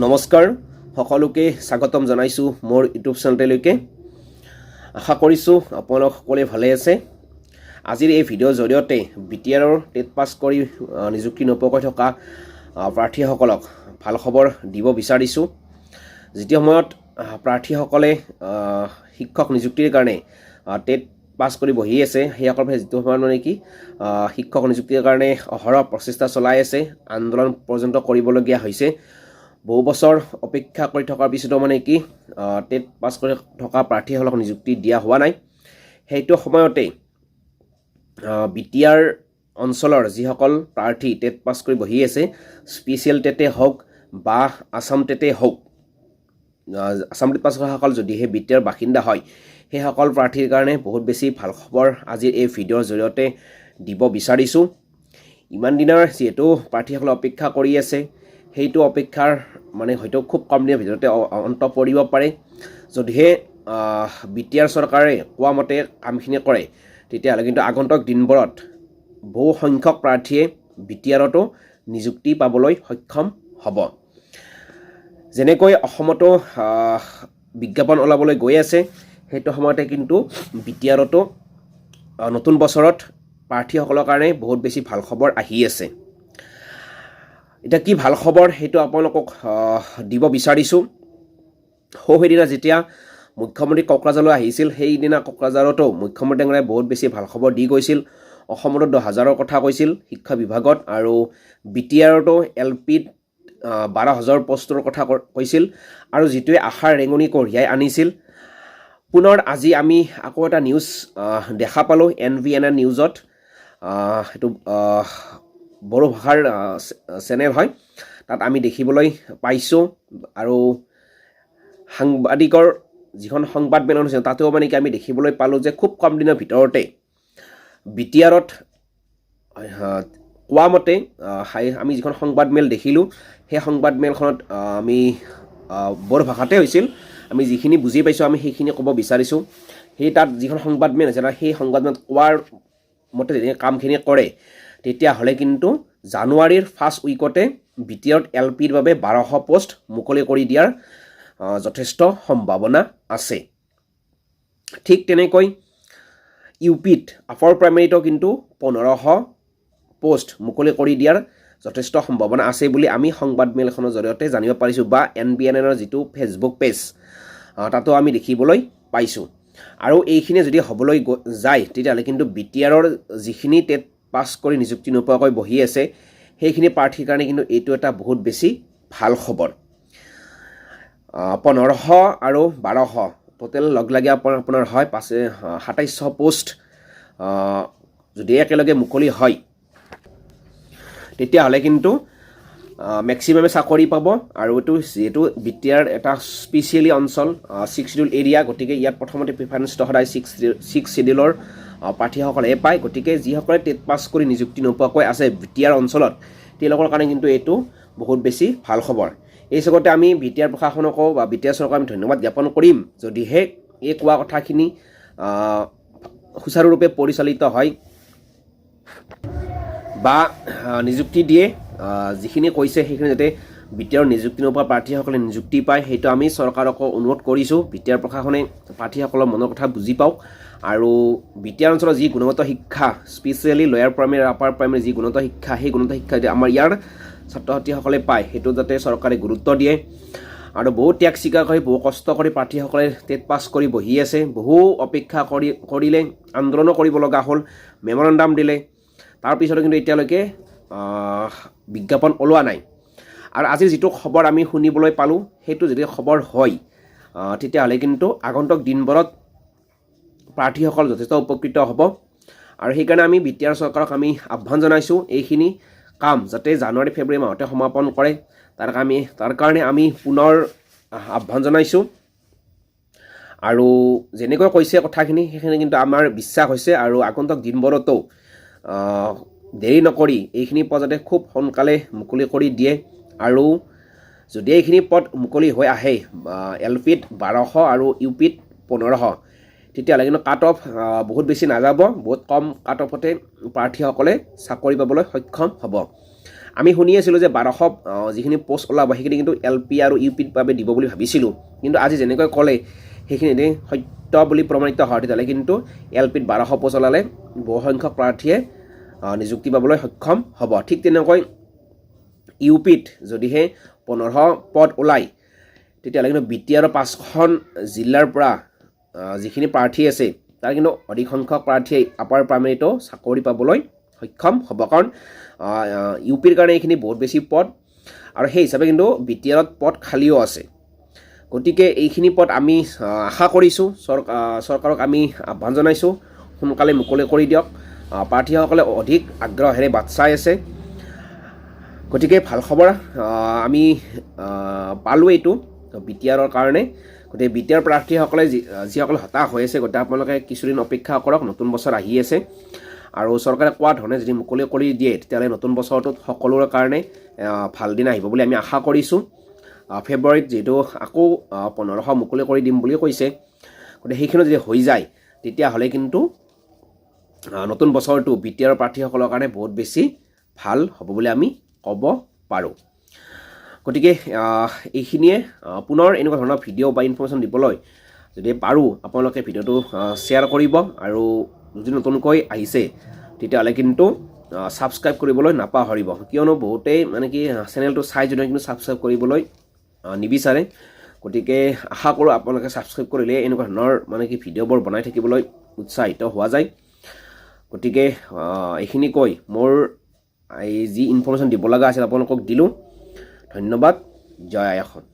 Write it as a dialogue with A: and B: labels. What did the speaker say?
A: নমস্কাৰ, সকলোকে স্বাগতম জনাইছোঁ মোৰ ইউটিউব চেনেললৈকে। আশা কৰিছোঁ আপোনালোক সকলোৱে ভালে আছে। আজিৰ এই ভিডিঅ'ৰ জৰিয়তে বি টি আৰৰ টেট পাছ কৰি নিযুক্তি নোপোৱাকৈ থকা প্ৰাৰ্থীসকলক ভালো খবৰ দিব বিচাৰিছোঁ। যিটো সময়ত প্ৰাৰ্থীসকলে শিক্ষক নিযুক্তিৰ কাৰণে টেট পাছ কৰি বহি আছে সেইসকলৰ যিটো সময়ত মানে কি শিক্ষক নিযুক্তিৰ কাৰণে অহৰহ প্ৰচেষ্টা চলাই আছে, আন্দোলন পৰ্যন্ত কৰিবলগীয়া হৈছে। বহু বছৰ অপেক্ষা কৰি থকাৰ পিছতো মানে কি টেট পাছ কৰি থকা প্ৰাৰ্থীসকলক নিযুক্তি দিয়া হোৱা নাই। সেইটো সময়তেই বি টি আৰ অঞ্চলৰ যিসকল প্ৰাৰ্থী টেট পাছ কৰি বহি আছে স্পেচিয়েল টেটে হওক বা আছাম টেটে হওক আছাম টেট পাছ কৰাসকল যদিহে বি টি আৰ বাসিন্দা হয় সেইসকল প্ৰাৰ্থীৰ কাৰণে বহুত বেছি ভাল খবৰ আজিৰ এই ভিডিঅ'ৰ জৰিয়তে দিব বিচাৰিছোঁ। ইমান দিনৰ যিহেতু প্ৰাৰ্থীসকলে অপেক্ষা কৰি আছে সেইটো অপেক্ষাৰ মানে হয়তো খুব কম দিনৰ ভিতৰতে অন্ত পৰিব পাৰে। যদিহে বি টি আৰ চৰকাৰে কোৱা মতে কামখিনি কৰে, তেতিয়াহ'লে কিন্তু আগন্তুক দিনবোৰত বহু সংখ্যক প্ৰাৰ্থীয়ে বি টি আৰতো নিযুক্তি পাবলৈ সক্ষম হ'ব। যেনেকৈ অসমতো বিজ্ঞাপন ওলাবলৈ গৈ আছে, সেইটো সময়তে কিন্তু বি টি আৰতো নতুন বছৰত প্ৰাৰ্থীসকলৰ কাৰণে বহুত বেছি ভালো খবৰ আহি আছে। এতিয়া কি ভাল খবৰ সেইটো আপোনালোকক দিব বিচাৰিছোঁ। সৌ সেইদিনা যেতিয়া মুখ্যমন্ত্ৰী কোকৰাঝাৰলৈ আহিছিল সেইদিনা কোকৰাঝাৰতো মুখ্যমন্ত্ৰী ডাঙৰীয়াই বহুত বেছি ভাল খবৰ দি গৈছিল। অসমতো দহ হাজাৰৰ কথা কৈছিল শিক্ষা বিভাগত আৰু বি টি আৰতো এল পিত বাৰ হাজাৰ পষ্টৰ কথা কৈছিল আৰু যিটোৱে আশাৰ ৰেঙনি কঢ়িয়াই আনিছিল। পুনৰ আজি আমি আকৌ এটা নিউজ দেখা পালোঁ এন ভি এন এন নিউজত। সেইটো বড়ো ভাষাৰ চেনেল হয়। তাত আমি দেখিবলৈ পাইছোঁ আৰু সাংবাদিকৰ যিখন সংবাদ মেলন হৈছে তাতেও মানে কি আমি দেখিবলৈ পালোঁ যে খুব কম দিনৰ ভিতৰতে বি টি আৰত কোৱা মতে আমি যিখন সংবাদমেল দেখিলোঁ সেই সংবাদমেলখনত আহ, আমি বড়ো ভাষাতে হৈছিল। আমি যিখিনি বুজি পাইছোঁ আমি সেইখিনি ক'ব বিচাৰিছোঁ। সেই তাত যিখন সংবাদমেল আছে সেই সংবাদমেলত কোৱাৰ মতে কামখিনি কৰে তেতিয়াহ'লে কিন্তু জানুৱাৰীৰ ফাৰ্ষ্ট উইকতে বি টি আৰত এল পিৰ বাবে বাৰশ পষ্ট মুকলি কৰি দিয়াৰ যথেষ্ট সম্ভাৱনা আছে। ঠিক তেনেকৈ ইউ পিত আপাৰ প্ৰাইমেৰীতো কিন্তু পোন্ধৰশ পষ্ট মুকলি কৰি দিয়াৰ যথেষ্ট সম্ভাৱনা আছে বুলি আমি সংবাদমেলখনৰ জৰিয়তে জানিব পাৰিছোঁ বা এন বি এন এনৰ যিটো ফেচবুক পেজ তাতো আমি দেখিবলৈ পাইছোঁ। আৰু এইখিনি যদি হ'বলৈ যায়, তেতিয়াহ'লে কিন্তু বি টি আৰৰ যিখিনি টেট পাছ কৰি নিযুক্তি নোপোৱাকৈ বহি আছে সেইখিনি প্ৰাৰ্থীৰ কাৰণে কিন্তু এইটো এটা বহুত বেছি ভালো খবৰ। পোন্ধৰশ আৰু বাৰশ টোটেল লগ লাগি আপোনাৰ হয় আহ, সাতাইছশ পষ্ট যদি একেলগে মুকলি হয় তেতিয়াহ'লে কিন্তু মেক্সিমামে চাকৰি পাব আৰু এইটো যিহেতু বি টি আৰ এটা স্পেচিয়েলি অঞ্চল ছিক্স চিডিউল এৰিয়া গতিকে ইয়াত প্ৰথমতে প্ৰিফাৰেঞ্চটো সদায় ছিক্স ছিক্স চিডিউলৰ প্ৰাৰ্থীসকলেহে পায় গতিকে যিসকলে টেট পাছ কৰি নিযুক্তি নোপোৱাকৈ আছে বি টি আৰ অঞ্চলত তেওঁলোকৰ কাৰণে কিন্তু এইটো বহুত বেছি ভাল খবৰ। এই চবতে আমি বি টি আৰ প্ৰশাসনকো বা বি টি আৰ চৰকাৰক আমি ধন্যবাদ জ্ঞাপন কৰিম যদিহে এই কোৱা কথাখিনি সুচাৰুৰূপে পৰিচালিত হয় বা নিযুক্তি দিয়ে যিখিনি কৈছে সেইখিনি যাতে বি টি আৰৰ নিযুক্তি নোপোৱা প্ৰাৰ্থীসকলে নিযুক্তি পায়, সেইটো আমি চৰকাৰকো অনুৰোধ কৰিছোঁ। বি টি আৰ প্ৰশাসনে প্ৰাৰ্থীসকলৰ মনৰ কথা বুজি পাওক আৰু বি টি আৰ অঞ্চলৰ যি গুণগত শিক্ষা specially lower primary upper primary যি গুণগত শিক্ষা, সেই গুণগত শিক্ষা আমাৰ ইয়াৰ ছাত্ৰ ছাত্ৰীসকলে পায়, সেইটো যাতে চৰকাৰে গুৰুত্ব দিয়ে। আৰু বহু ত্যাগ স্বীকাৰ কৰি বহু কষ্ট কৰি প্ৰাৰ্থীসকলে টেট পাছ কৰি বহি আছে। বহু অপেক্ষা কৰি, কৰিলে, আন্দোলনো কৰিব লগা হ'ল, মেমৰেণ্ডাম দিলে। তাৰপিছতো কিন্তু এতিয়ালৈকে বিজ্ঞাপন ওলোৱা নাই। আৰু আজিৰ যিটো খবৰ আমি শুনিবলৈ পালোঁ সেইটো যদি খবৰ হয় তেতিয়াহ'লে কিন্তু আগন্তুক দিনবোৰত প্ৰাৰ্থীসকল যথেষ্ট উপকৃত হ'ব। আৰু সেইকাৰণে আমি বি টি আৰ চৰকাৰক আমি আহ্বান জনাইছোঁ এইখিনি কাম যাতে জানুৱাৰী ফেব্ৰুৱাৰী মাহতে সমাপন কৰে। তাৰ আমি তাৰ কাৰণে আমি পুনৰ আহ, আহ্বান জনাইছোঁ। আৰু যেনেকৈ কৈছে কথাখিনি সেইখিনি কিন্তু আমাৰ বিশ্বাস হৈছে। আৰু আগন্তুক দিনবোৰতো দেৰি নকৰি এইখিনি পদ যাতে খুব সোনকালে মুকলি কৰি দিয়ে। আৰু যদি এইখিনি পদ মুকলি হৈ আহে এল পিত বাৰশ আৰু ইউ পিত পোন্ধৰশ তেতিয়াহ'লে কিন্তু কাট অফ বহুত বেছি নাযাব বহুত কম কাট অফতে প্ৰাৰ্থীসকলে চাকৰি পাবলৈ সক্ষম হ'ব। আমি শুনি আছিলোঁ যে বাৰশ যিখিনি পষ্ট ওলাব সেইখিনি কিন্তু এল পি আৰু ইউ পিৰ বাবে দিব বুলি ভাবিছিলোঁ। কিন্তু আজি যেনেকৈ ক'লে সেইখিনি যদি সত্য বুলি প্ৰমাণিত হয় তেতিয়াহ'লে কিন্তু এল পিত বাৰশ পষ্ট ওলালে বহুসংখ্যক প্ৰাৰ্থীয়ে নিযুক্তি পাবলৈ সক্ষম হ'ব। ঠিক তেনেকৈ ইউ পিত যদিহে পোন্ধৰশ পদ ওলায় তেতিয়াহ'লে কিন্তু বি টি আৰৰ পাঁচখন জিলাৰ পৰা যিখিনি প্ৰাৰ্থী আছে, তাৰ কিন্তু অধিক সংখ্যক প্ৰাৰ্থীয়ে আপাৰ প্ৰাইমেৰীতো চাকৰি পাবলৈ সক্ষম হ'ব। কাৰণ ইউ পিৰ কাৰণে এইখিনি বহুত বেছি পদ আৰু সেই হিচাপে কিন্তু বি টি আৰত পদ খালীও আছে। গতিকে এইখিনি পদ আমি আশা কৰিছোঁ চৰকাৰ চৰকাৰক আমি আহ্বান জনাইছোঁ। সোনকালে মুকলি কৰি দিয়ক। প্ৰাৰ্থীসকলে অধিক আগ্ৰহেৰে বাট চাই আছে। গতিকে ভালো খবৰ আমি পালোঁ এইটো বি টি আৰৰ কাৰণে। গতিকে বি টি আৰ প্ৰাৰ্থীসকলে যি, যিসকলে হতাশ হৈ আছে, গতিকে আপোনালোকে কিছুদিন অপেক্ষা কৰক, নতুন বছৰ আহি আছে। আৰু চৰকাৰে কোৱা ধৰণে যদি মুকলি কৰি দিয়ে, তেতিয়াহ'লে নতুন বছৰটোত সকলোৰে কাৰণে ভালো দিন আহিব বুলি আমি আশা কৰিছোঁ। ফেব্ৰুৱাৰীত যিহেতু আকৌ পোন্ধৰশ মুকলি কৰি দিম বুলি কৈছে। গতিকে সেইখিনি যদি হৈ যায়, তেতিয়াহ'লে কিন্তু নতুন বছৰটো বি টি আৰৰ প্ৰাৰ্থীসকলৰ কাৰণে বহুত বেছি ভালো হ'ব বুলি আমি ক'ব পাৰোঁ। গতিকে এইখিনিয়ে পুনৰ এনেকুৱা ধৰণৰ ভিডিঅ' বা ইনফৰ্মেশ্যন দিবলৈ যদি পাৰোঁ আপোনালোকে ভিডিঅ'টো শ্বেয়াৰ কৰিব আৰু যদি নতুনকৈ আহিছে তেতিয়াহ'লে কিন্তু ছাবস্ক্ৰাইব কৰিবলৈ নাপাহৰিব। কিয়নো বহুতেই মানে কি চেনেলটো চাই যদিও কিন্তু ছাবস্ক্ৰাইব কৰিবলৈ নিবিচাৰে। গতিকে আশা কৰোঁ আপোনালোকে ছাবস্ক্ৰাইব কৰিলে এনেকুৱা ধৰণৰ মানে কি ভিডিঅ'বোৰ বনাই থাকিবলৈ উৎসাহিত হোৱা যায়। গতিকে এইখিনি কৈ মোৰ এই যি ইনফৰ্মেশ্যন দিব লগা আছিল আপোনালোকক দিলোঁ। ধন্যবাদ। জয় অসম